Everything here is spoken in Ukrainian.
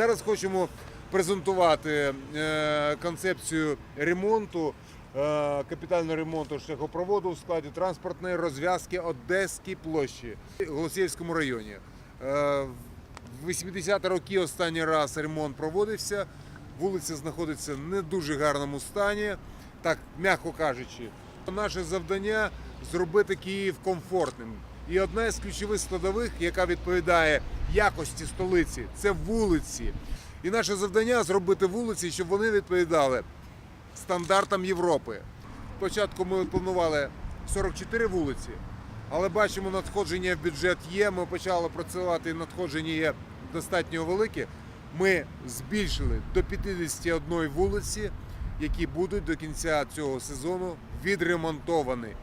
Зараз хочемо презентувати е, концепцію ремонту, е, капітального ремонту шляхопроводу в складі транспортної розв'язки Одеській площі в Голосіївському районі. Е, в 80-ті роки останній раз ремонт проводився. Вулиця знаходиться в не дуже гарному стані, так м'яко кажучи. Наше завдання зробити Київ комфортним. І одна з ключових складових, яка відповідає якості столиці, це вулиці. І наше завдання зробити вулиці, щоб вони відповідали стандартам Європи. Спочатку ми планували 44 вулиці, але бачимо, надходження в бюджет є. Ми почали працювати, і надходження є достатньо велике. Ми збільшили до 51 вулиці, які будуть до кінця цього сезону відремонтовані.